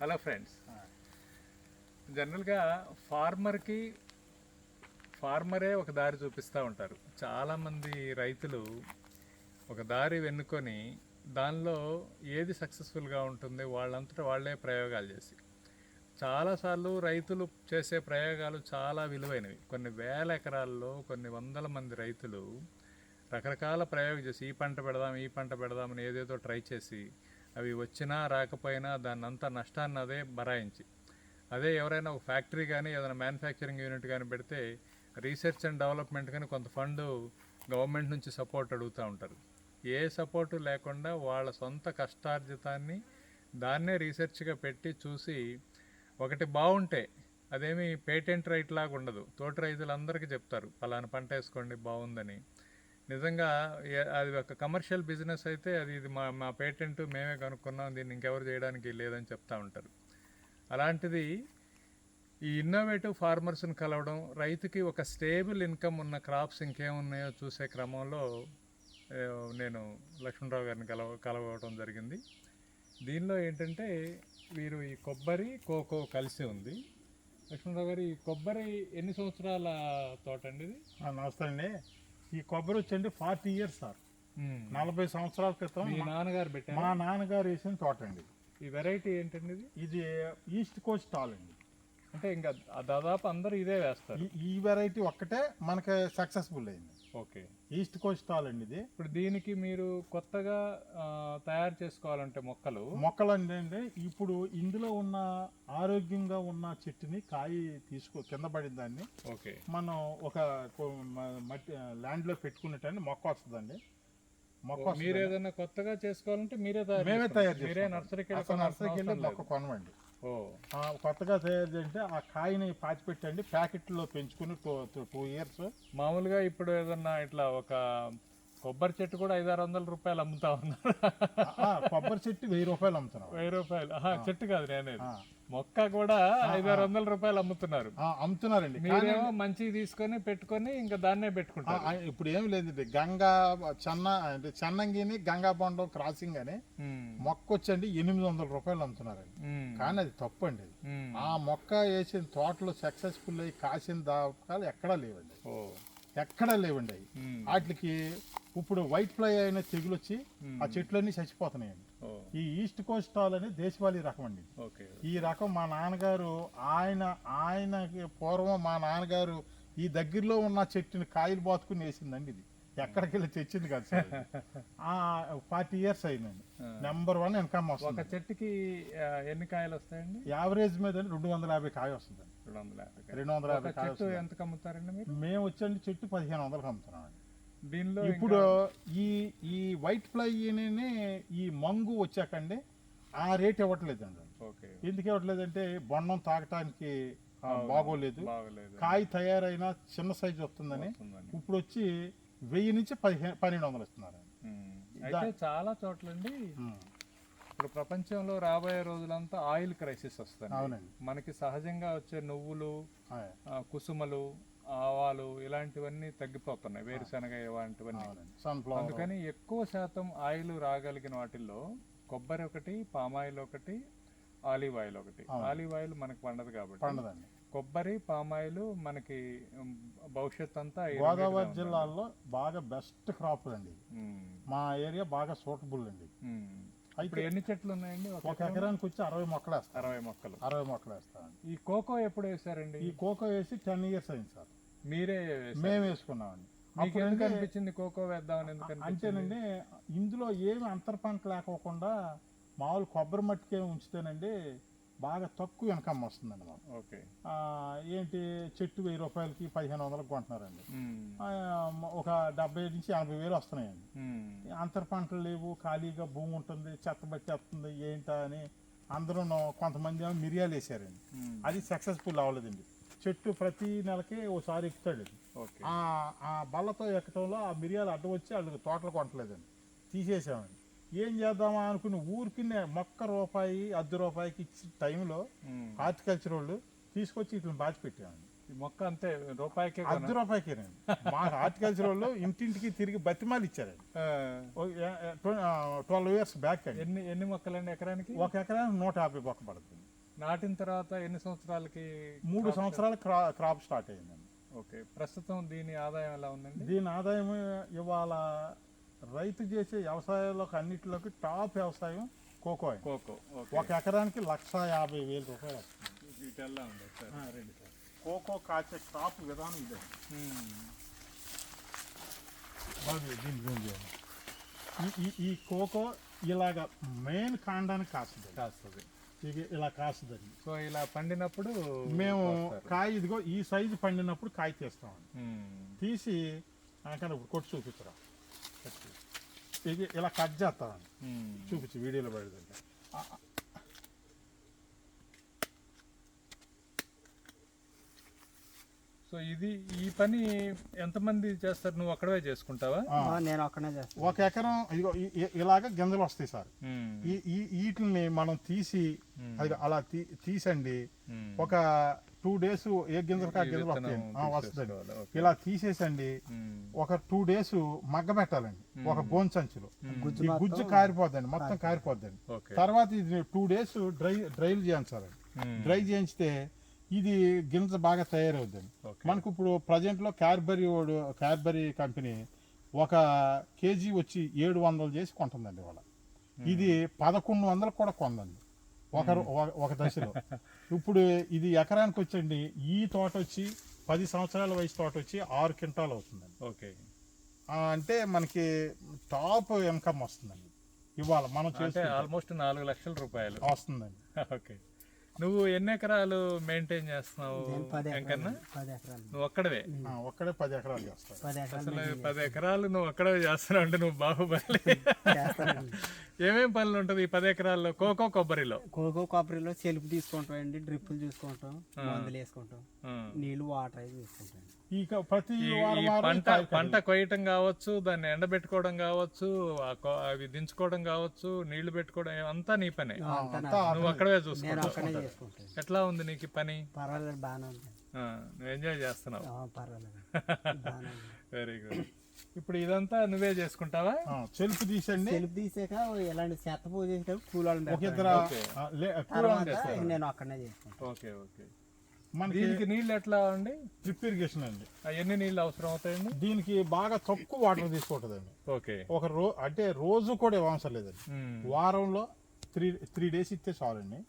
Hello friends. జనరల్గా ఫార్మర్కి ఫార్మరే ఒక దారి చూపిస్తూ ఉంటారు. చాలామంది రైతులు ఒక దారి వెన్నుకొని దానిలో ఏది సక్సెస్ఫుల్గా ఉంటుంది వాళ్ళంతటా వాళ్ళే ప్రయోగాలు చేసి. చాలాసార్లు రైతులు చేసే ప్రయోగాలు చాలా విలువైనవి. కొన్ని వేల ఎకరాల్లో కొన్ని వందల మంది రైతులు రకరకాల ప్రయోగం చేసి ఈ పంట పెడదాం ఈ పంట పెడదామని ఏదేదో ట్రై చేసి అవి వచ్చినా రాకపోయినా దాన్ని అంతా నష్టాన్ని అదే బరాయించి. అదే ఎవరైనా ఒక ఫ్యాక్టరీ కానీ ఏదైనా మ్యానుఫ్యాక్చరింగ్ యూనిట్ కానీ పెడితే రీసెర్చ్ అండ్ డెవలప్మెంట్ కానీ కొంత ఫండ్ గవర్నమెంట్ నుంచి సపోర్ట్ అడుగుతూ ఉంటారు. ఏ సపోర్టు లేకుండా వాళ్ళ సొంత కష్టార్జితాన్ని దాన్నే రీసెర్చ్గా పెట్టి చూసి ఒకటి బాగుంటే అదేమి పేటెంట్ రైట్ లాగా ఉండదు. తోటి రైతులందరికీ చెప్తారు పలానా పంట వేసుకోండి బాగుందని. నిజంగా అది ఒక కమర్షియల్ బిజినెస్ అయితే అది ఇది మా మా పేటెంట్ మేమే కనుక్కున్నాం దీన్ని ఇంకెవరు చేయడానికి లేదని చెప్తా ఉంటారు. అలాంటిది ఈ ఇన్నోవేటివ్ ఫార్మర్స్ని కలవడం రైతుకి ఒక స్టేబుల్ ఇన్కమ్ ఉన్న క్రాప్స్ ఇంకేమున్నాయో చూసే క్రమంలో నేను లక్ష్మణరావు గారిని కలవ కలవడం జరిగింది. దీనిలో ఏంటంటే వీరు ఈ కొబ్బరి కోకో కలిసి ఉంది. లక్ష్మణరావు గారు ఈ కొబ్బరి ఎన్ని సంవత్సరాల తోట అండి ఇది? ఆ, నమస్తే అండి. ఈ కొబ్బరి వచ్చండి ఫార్టీ ఇయర్స్ సార్. నలభై సంవత్సరాల క్రితం మీ నాన్నగారు పెట్టారు? మా నాన్నగారు వేసిన తోట అండి. ఈ వెరైటీ ఏంటండి ఇది? ఇది ఈస్ట్ కోస్ట్ టాల్ అండి. అంటే ఇంకా దాదాపు అందరూ ఇదే వేస్తారు. ఈ- వెరైటీ ఒక్కటే మనకి సక్సెస్ఫుల్ అయింది. ఓకే. ఈస్ట్ కోస్ట్ టాల్ అండి ఇది. ఇప్పుడు దీనికి మీరు కొత్తగా తయారు చేసుకోవాలంటే మొక్కలు. మొక్కలు అంటే ఇప్పుడు ఇందులో ఉన్న ఆరోగ్యంగా ఉన్న చెట్టుని కాయ తీసుకో కింద పడిన దాన్ని ఓకే. మనం ఒక మట్టి ల్యాండ్లో పెట్టుకున్నట్టండి మొక్క వస్తుందండి. మొక్క మీరు ఏదైనా కొత్తగా చేసుకోవాలంటే మీరే తయారు మేమే. తయారు మీరే. నర్సరీకి నర్సరీకి వెళ్ళి మొక్క కొనవండి కొత్తగా తయారు చేస్తే ఆ కాయని పాతి పెట్టండి ప్యాకెట్లో పెంచుకుని టూ టూ ఇయర్స్. మామూలుగా ఇప్పుడు ఏదన్నా ఇట్లా ఒక కొబ్బరి చెట్టు కూడా ఐదారు వందల రూపాయలు అమ్ముతా ఉన్నారు. కొబ్బరి చెట్టు వెయ్యి రూపాయలు అమ్ముతున్నాం. వెయ్యి రూపాయలు. చెట్టు కాదు నేనేది. మొక్క కూడా ఐదారు వందల రూపాయలు అమ్ముతున్నారు. అమ్ముతున్నారండి. మీరేమో మంచి తీసుకొని పెట్టుకొని ఇంకా దాన్నే పెట్టుకుంటారు. ఇప్పుడు ఏమి లేదండి. గంగా చెన్న అంటే చెన్నంగిని గంగా బొండం క్రాసింగ్ అని మొక్క వచ్చండి ఎనిమిది వందల రూపాయలు అమ్ముతున్నారండి. కానీ అది తప్పు అండి. ఆ మొక్క వేసిన తోటలో సక్సెస్ఫుల్ అయ్యి కాసిన దాకాలు ఎక్కడా లేవండి. ఓ. ఎక్కడా లేవండి వాటికి ఇప్పుడు వైట్ ఫ్లై అయిన తెగులు వచ్చి ఆ చెట్లన్నీ చచ్చిపోతున్నాయండి. ఈ ఈస్ట్ కోస్ట్ టాల్ అనేది దేశవాళీ రకం అండి ఈ రకం మా నాన్నగారు ఆయన ఆయనకి పూర్వం మా నాన్నగారు ఈ దగ్గరలో ఉన్న చెట్టుని కాయలు బాతుకుని వేసిందండి ఇది. ఎక్కడికి వెళ్ళి తెచ్చింది కదా సార్. ఆ ఫార్టీ ఇయర్స్ అయిందండి. నెంబర్ వన్ ఇన్కమ్ ఒక వస్తుంది చెట్టుకి ఆ, ఎన్ని కాయలు వస్తాయండి? యావరేజ్ మీద రెండు వందల యాభై కాయ వస్తుందండి. రెండు వందల యాభై కాయలు. రెండు వందల ఒక యాభై కాయ చెట్టు వస్తుంది ఎంత అమ్ముతారండి మీరు? మేము వచ్చండి చెట్టు పదిహేను వందలకు అమ్ముతున్నామండి దీనిలో ఇప్పుడు ఈ ఈ వైట్ ఫ్లై ఈ మంగు వచ్చాకండి ఆ రేట్ ఇవ్వట్లేదండి. ఓకే. ఎందుకు ఇవ్వట్లేదంటే బొండం తాగటానికి బాగోలేదు. బాగలేదు. కాయ తయారైన చిన్న సైజు వస్తుందని. ఇప్పుడు వచ్చి వెయ్యి నుంచి పదిహేను పన్నెండు వందలు ఇస్తున్నారు. అయితే చాలా చోట్లండి ఇప్పుడు ప్రపంచంలో రాబోయే రోజులంతా ఆయిల్ క్రైసిస్ వస్తుంది. అవునండి. మనకి సహజంగా వచ్చే నువ్వులు కుసుమలు ఆవాలు ఇలాంటివన్నీ తగ్గిపోతున్నాయి వేరుశనగ ఇలాంటివన్నీ. అందుకని ఎక్కువ శాతం ఆయిల్ రాగలిగిన వాటిల్లో కొబ్బరి ఒకటి పామాయిల్ ఒకటి ఆలివ్ ఆయిల్ ఒకటి. ఆలివ్ ఆయిల్ మనకి పండదు కాబట్టి. పండదండి. కొబ్బరి పామాయిల్ మనకి భవిష్యత్ అంతా గోదావరి జిల్లాలో బాగా బెస్ట్ క్రాప్ అండి మా ఏరియా బాగా సూటబుల్ అండి. ఇప్పుడు ఎన్ని చెట్లు ఉన్నాయండి? ఒక ఎకరానికి వచ్చి అరవై మొక్కలు వేస్తాం. అరవై మొక్కలు. అరవై మొక్కలు వేస్తామండి. ఈ కోకో ఎప్పుడు వేసారండి ఈ కోకో వేసి టెన్ ఇయర్స్ అయింది సార్. మీరే. మేము వేసుకున్నామండి. మీకు ఎందుకు అనిపించింది కోకో వేద్దామని ఎందుకు అంటేనండి ఇందులో ఏమి అంతర్ పంట లేకోకుండా మామూలు కొబ్బరి మట్టికే ఉంచితేనండి బాగా తక్కువ ఇన్కమ్ వస్తుందండి మాకు. ఓకే. ఏంటి చెట్టు వెయ్యి రూపాయలకి పదిహేను వందలకు కొంటున్నారండి. ఒక డెబ్బై నుంచి ఎనభై వేలు వస్తున్నాయండి. అంతర్ పంటలు లేవు ఖాళీగా భూమి ఉంటుంది చెత్త పట్టేస్తుంది ఏంటా అని అందరూ కొంతమంది ఏమో మిరియాలు వేసారండి. అది సక్సెస్ఫుల్ అవ్వలేదండి. చెట్టు ప్రతి నెలకి ఓసారి ఎక్కుతాడు ఆ ఆ బల్లతో ఎక్కడంలో ఆ మిరియాలు అడ్డు వచ్చి వాళ్ళకి తోటలు కొనట్లేదండి. తీసేసామండి. ఏం చేద్దామా అనుకుని ఊరికి మొక్క రూపాయి అర్ధ రూపాయికి ఇచ్చిన టైంలో హార్టికల్చర్ వాళ్ళు తీసుకొచ్చి ఇట్లా బాచి పెట్టామండి ఈ మొక్క అంతే రూపాయికే అర్ధ రూపాయికేనండి. మా హార్టికల్చర్ వాళ్ళు ఇంటింటికి తిరిగి బతిమాలు ఇచ్చారండి. ట్వెల్వ్ ఇయర్స్ బ్యాక్ ఎన్ని ఎన్ని మొక్కలండి ఎకరానికి? ఒక ఎకరానికి నూట యాభై బొక్క పడుతుంది. నాటిన తర్వాత ఎన్ని సంవత్సరాలకి మూడు సంవత్సరాలు క్రా క్రాప్ స్టార్ట్ అయిందండి. ఓకే. ప్రస్తుతం దీని ఆదాయం ఎలా ఉందండి? దీని ఆదాయం ఇవాళ రైతు చేసే వ్యవసాయాలకు అన్నిటిలోకి టాప్ వ్యవసాయం కోకో కోకో ఒక ఎకరానికి లక్ష యాభై వేల రూపాయలు వస్తుంది. కోకో కాచే క్రాప్ విధానం ఇదే. ఈ- కోకో ఇలాగ మెయిన్ కాండానికి కాస్తుంది. కాస్తుంది. ఇలా కాస్తుందండి సో ఇలా పండినప్పుడు మేము. కాయ ఇదిగో ఈ సైజు పండినప్పుడు కాయ తీస్తామండి. తీసి అక్కడ కొట్టి చూపించరా ఇది ఇలా కట్ చేస్తామండి. చూపించి వీడియోలో పడేదండి సో ఇది ఈ పని ఎంతమంది చేస్తారు? నువ్వు అక్కడే చేసుకుంటావా? ఆ, నేను ఒక్కనే చేస్తాను. ఒక ఎకరం ఇదిగో ఇలాగ గింజలు వస్తాయి సార్. ఈ ఈ వీటిని మనం తీసి. అది అలా తీసండి. ఒక టూ డేస్ ఏ గింజలకి ఆ ఈ గింజలు వస్తుందండి తీసేసుకోవాలి. ఓకే. ఇలా తీసేసండి. ఒక టూ డేస్ మగ్గ పెట్టాలండి. ఒక బోన్ సంచిలో. గుజ్జు కారిపోద్దండి మొత్తం కారిపోద్దండి. తర్వాత ఇది టూ డేస్ డ్రై డ్రైలు చేయించాలండి మ్మ్. డ్రై చేయించితే ఇది గింజ బాగా తయారవుద్దండి. ఓకే. మనకు ఇప్పుడు ప్రజెంట్లో క్యాడ్బరీ వాడు క్యాడ్బరీ కంపెనీ ఒక కేజీ వచ్చి ఏడు వందలు చేసి కొంటుందండి వాళ్ళ ఇది పదకొండు వందలు కూడా కొందండి. ఒక ఒక- దశలో. ఇప్పుడు ఇది ఎకరానికి వచ్చండి ఈ తోట వచ్చి పది సంవత్సరాల వయసు తోట వచ్చి ఆరు క్వింటాలు అవుతుందండి. ఓకే. అంటే మనకి టాప్ ఇన్కమ్ వస్తుందండి. ఇవాళ మనం చేస్తే ఆల్మోస్ట్ నాలుగు లక్షల రూపాయలు. వస్తుందండి. ఓకే. నువ్వు ఎన్ని ఎకరాలు మెయింటైన్ చేస్తున్నావు ఎంకన్నా నువ్వు ఒక్కడవే? ఆ, ఒక్కడే పది ఎకరాలు ఎకరాలు అసలు పది ఎకరాలు నువ్వు ఒక్కడే చేస్తున్నావు అంటే నువ్వు బాహుబలి. చేస్తానండి. ఏమేం పనులు ఉంటుంది ఈ పది ఎకరాల్లో? కోకో కొబ్బరిలో. కోకో కొబ్బరిలో సెల్ఫ్ తీసుకుంటాం అండి డ్రిప్పులు చూసుకుంటాం మందులు వేసుకుంటాం. నీళ్ళు వాటర్ అవి తీసుకుంటాం ఈ క- ప్రతి పంట. పంట కొయ్యటం కావచ్చు దాన్ని ఎండబెట్టుకోవడం కావచ్చు అవి దించుకోవడం కావచ్చు నీళ్ళు పెట్టుకోవడం అంతా నీ పనే. నువ్వు అక్కడే చేసుకుంటాను. ఎట్లా ఉంది నీకు పని? పర్వాలేదు బాగానే ఉంది. ఆ, నువ్వు ఎంజాయ్ చేస్తున్నావు. ఆ, పర్వాలేదు. బాగానే ఉంది. వెరీ గుడ్ ఇప్పుడు ఇదంతా నువ్వే చేసుకుంటావా? చెలుపు తీసండి. సెల్ఫ్ తీసాక ఇలాంటి చెత్త పూజ చేసేటప్పుడు కూలోళ్ళని ఒక పెడతాను. ఇద్దరు ఓకే. ఆ, లే- తర్వాత కూరగాయలు నేను ఒక్కనే చేసుకుంటాను. Okay okay. మనకి దీనికి నీళ్ళు ఎట్లా అండి? డ్రిప్ ఇరిగేషన్ అండి. ఎన్ని నీళ్ళు అవసరం అవుతాయండి? దీనికి బాగా తక్కువ వాటర్ తీసుకుంటుందండి. ఓకే. ఒక రో అంటే రోజు కూడా ఇవ్వవసరం లేదండి. వారంలో త్రీ త్రీ డేస్ ఇస్తే చాలండి.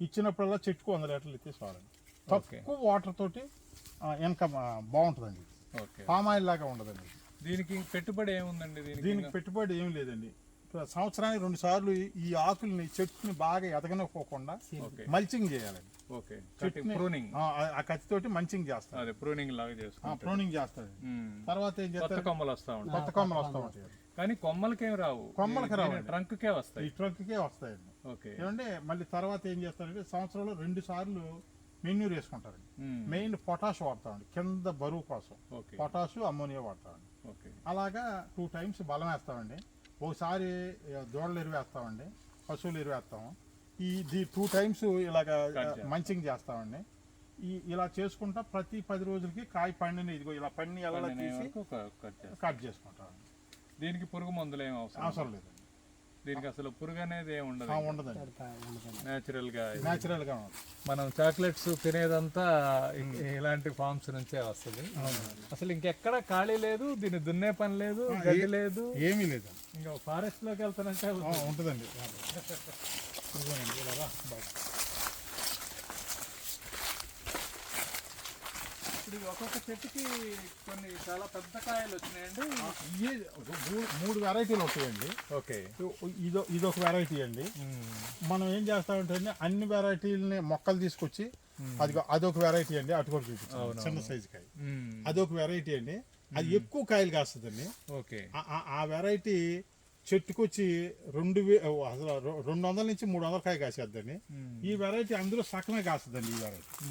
ఇచ్చినప్పుడల్లా చెట్టుకు వంద లీటర్లు ఇస్తే చాలండి. తక్కువ వాటర్ తోటి ఇన్కమ్ బాగుంటుందండి. ఓకే. పామ్ ఆయిల్ లాగా ఉండదండి. దీనికి పెట్టుబడి ఏముందండి దీనికి పెట్టుబడి ఏం లేదండి. సంవత్సరానికి రెండు సార్లు ఈ ఆకుల్ని చెట్టుని బాగా ఎదగనివ్వకుండా మల్చింగ్ చేయాలండి ఓకే. ప్రూనింగ్ ఆ, కత్తితోటి మంచింగ్ చేస్తారు. అదే ప్రూనింగ్ లాగా చేసుకుంటాం ప్రూనింగ్ చేస్తారు. తర్వాత ఏం చేస్తారు? కొమ్మలు వస్తా ఉంటాయి. కొత్త కొమ్మలు వస్తూ ఉంటాయి. కానీ కొమ్మలకేం రావు. కొమ్మలకి రావండి. ట్రంక్ కే ఈ వస్తాయి ట్రక్కే వస్తాయండి ఓకే. ఏమంటే మళ్ళీ తర్వాత ఏం చేస్తారంటే సంవత్సరంలో రెండు సార్లు మెన్యూర్ వేసుకుంటారండి మ్మ్. మెయిన్ పొటాష్ వాడతామండి కింద బరువు కోసం. పొటాష్ అమ్మోనియా వాడతామండి ఓకే. అలాగా టూ టైమ్స్ బలం వేస్తామండి ఒకసారి దూడలు ఎరువు వేస్తామండి పశువులు ఎరువు వేస్తాము ఈ ది టూ టైమ్స్ ఇలాగ. మంచింగ్ చేస్తామండి. ఈ ఇలా చేసుకుంటా ప్రతి పది రోజులకి కాయ పండిన ఇదిగో ఇలా పండి ఎలా పండిన తీసి కట్ చేసుకుంటామండి. దీనికి పురుగు మందులు ఏం అవసరం? అవసరం లేదండి దీనికి అసలు పురుగు అనేది ఏమి ఉండదు. ఉండదండి. నేచురల్గా. న్యాచురల్గా మనం చాక్లెట్స్ తినేదంతా ఇలాంటి ఫార్మ్స్ నుంచే వస్తుంది. అసలు ఇంకెక్కడ ఖాళీ లేదు దీన్ని దున్నే పని లేదు గడ్డి లేదు. ఏమీ లేదండి ఇంకా ఫారెస్ట్లోకి వెళ్తానంటే ఉంటుందండి ఇదిగోనండి, ఇలా రా, బాగా. ఇప్పుడు ఇది ఒక్కొక్క చెట్టుకి కొన్ని చాలా పెద్ద కాయలు వచ్చినాయండి. మూ- మూడు వెరైటీలు ఉంటాయండి. ఓకే. ఇదో ఇదొక వెరైటీ అండి. మనం ఏం చేస్తామంటే అండి, అన్ని వెరైటీలని మొక్కలు తీసుకొచ్చి అది అదొక వెరైటీ అండి అటు కూడా చూపించాం చిన్న సైజు కాయ. అదొక వెరైటీ అండి. అది ఎక్కువ కాయలు కాస్తుందండి. ఓకే. ఆ- వెరైటీ చెట్టుకొచ్చి రెండు అసలు రెండు వందల నుంచి మూడు వందల కాయ కాసేద్దండి. ఈ వెరైటీ అందులో సగమే కాస్తుందండి ఈ వెరైటీ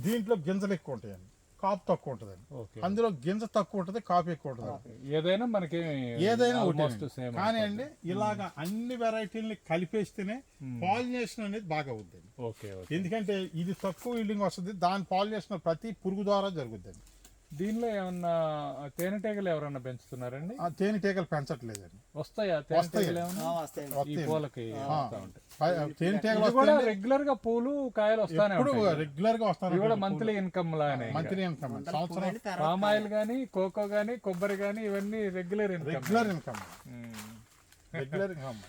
దీంట్లో గింజలు ఎక్కువ ఉంటాయండి. కాపు తక్కువ ఉంటుందండి. ఓకే. అందులో గింజ తక్కువ ఉంటుంది కాపు ఎక్కువ ఉంటుంది. ఏదైనా మనకి ఏదైనా కానీ అండి ఇలాగ అన్ని వెరైటీలని కలిపేస్తేనే పాలినేషన్ అనేది బాగా ఓకే ఎందుకంటే ఇది తక్కువ ఈల్డింగ్ వస్తుంది దాని పాలినేషన్ ప్రతి పురుగు ద్వారా జరుగుతుంది దీనిలో ఏమన్నా తేనెటీగలు ఎవరన్నా పెంచుతున్నారండి? ఆ తేనెటీగలు పెంచట్లేదండి. వస్తాయా? తేనెటీగలు ఏమన్నా? వస్తాయి ఈ వస్తాయి. పూలకి వస్తా ఉంటాయి. ప- తేనెటీగలు ఇది కూడా వస్తాయండి. రెగ్యులర్గా పూలు కాయలు వస్తానే ఇప్పుడు ఉంటాయి. రెగ్యులర్గా వస్తాను కూడా మంత్లీ ఇన్కమ్ లానే మంత్లీ ఇన్కమ్ సంవత్సరం పామ్ ఆయిల్ గానీ కోకో గానీ కొబ్బరి గానీ ఇవన్నీ regular income regular income regular income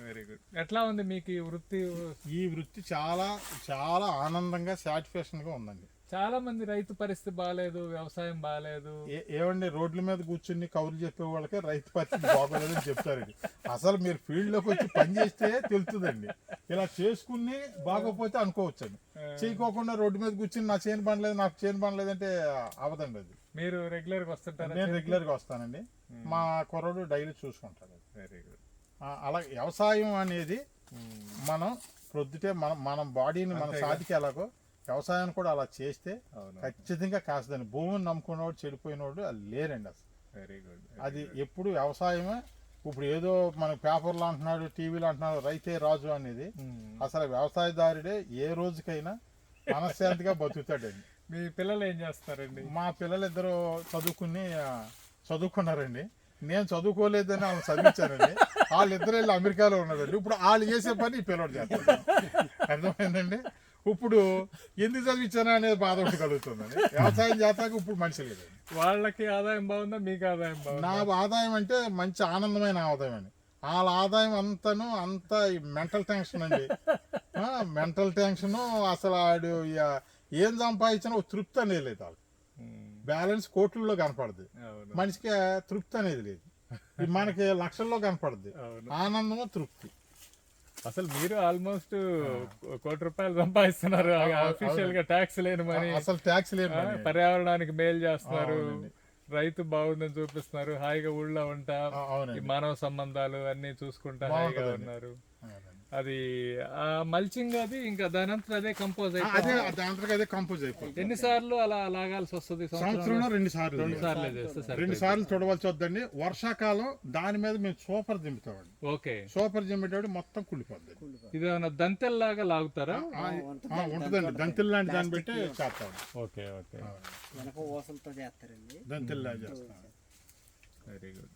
very good ఎట్లా ఉంది మీకు ఈ వృత్తి? ఈ వృత్తి చాలా చాలా ఆనందంగా సాటిస్ఫాక్షన్గా ఉందండి. చాలా మంది రైతు పరిస్థితి బాగాలేదు వ్యవసాయం బాగాలేదు ఏమండి రోడ్ల మీద కూర్చుని కౌలు చెప్పే వాళ్ళకే రైతు పరిస్థితి బాగోలేదని చెప్తారండి అసలు మీరు ఫీల్డ్లోకి వచ్చి పని చేస్తే తెలుస్తుందండి. ఇలా చేసుకుని బాగోపోతే అనుకోవచ్చండి. చేయకోకుండా రోడ్డు మీద కూర్చుని నా చేను పనలేదు నాకు చేను పనలేదు అంటే అవదండి అది. మీరు రెగ్యులర్గా వస్తుంటారా నేను రెగ్యులర్గా వస్తానండి. మా కుర్రోడు డైలీ చూసుకుంటాడు వెరీ గుడ్ అలా వ్యవసాయం అనేది మనం ప్రొద్దుటే మనం మనం బాడీని మన సాధికి ఎలాగో వ్యవసాయాన్ని కూడా అలా చేస్తే ఖచ్చితంగా కాస్తుందండి భూమిని నమ్ముకున్నవాడు చెడిపోయినవాడు అది లేరండి అసలు. వెరీ గుడ్ అది ఎప్పుడు వ్యవసాయమే. ఇప్పుడు ఏదో మన పేపర్లో అంటున్నాడు టీవీలో అంటున్నాడు రైతే రాజు అనేది అసలు వ్యవసాయదారుడే ఏ రోజుకైనా మనశ్శాంతిగా బతుకుతాడండి. మీ పిల్లలు ఏం చేస్తారండి? మా పిల్లలిద్దరూ చదువుకుని ఆ, చదువుకున్నారండి. నేను చదువుకోలేదని వాళ్ళు చదివించానండి వాళ్ళిద్దరు వెళ్ళి అమెరికాలో ఉన్నారండి. ఇప్పుడు వాళ్ళు చేసే పని ఈ పిల్లడు చేస్తాడు. అర్థమైందండి? ఇప్పుడు ఎందుకు చదివించానా అనేది బాధ ఒకటి కలుగుతుందండి వ్యవసాయం చేస్తాక ఇప్పుడు మనిషి లేదండి వాళ్ళకి ఆదాయం బాగుందా మీకు ఆదాయం బాగుందా? నా ఆదాయం అంటే మంచి ఆనందమైన ఆదాయం అండి వాళ్ళ ఆదాయం అంతను అంత మెంటల్ టెన్షన్ అండి. మెంటల్ టెన్షన్ అసలు ఆడు ఏం సంపాదించినా తృప్తి అనేది లేదు వాళ్ళకి. ఉమ్, బ్యాలెన్స్ కోట్లలో కనపడదు. మనిషికి తృప్తి అనేది లేదు. మనకి లక్షల్లో కనపడుద్ది అవును. ఆనందము తృప్తి. అసలు మీరు ఆల్మోస్ట్ కోటి రూపాయలు సంపాదిస్తున్నారు అఫీషియల్గా ట్యాక్స్ లేని మనీ అసలు ట్యాక్స్ పని. పర్యావరణానికి మేలు చేస్తున్నారు. రైతు బాగుందని చూపిస్తున్నారు హాయిగా ఊళ్ళో ఉంటా మానవ సంబంధాలు అన్ని చూసుకుంటా హాయిగా. ఉన్నారు. అది ఆ మల్చింగ్ అది ఇంకా దాని అంతా అదే కంపోజ్ అదే దాంట్లో అదే కంపోజ్ అయిపోతుంది. ఎన్నిసార్లు అలా లాగాల్సి వస్తుంది? సంవత్సరంలో? సంవత్సరంలో రెండు సార్లు రెండు సార్లు చేస్తే. సరే రెండు సార్లు చూడవలసి వద్దండి. వర్షాకాలం దాని మీద మేము సూపర్ దింపుతామండి. ఓకే. సూపర్ దింపేటప్పుడు మొత్తం కుళ్ళిపోద్ది. ఇది ఏమైనా దంతెల్లాగా లాగుతారా? ఉంటుందండి. దంతిల్ లాంటి దాన్ని పెట్టి చేస్తాం. Okay okay. వెనక ఊసలతో చేస్తారండి. దంతిల్ లాంటి చేస్తాం. Very good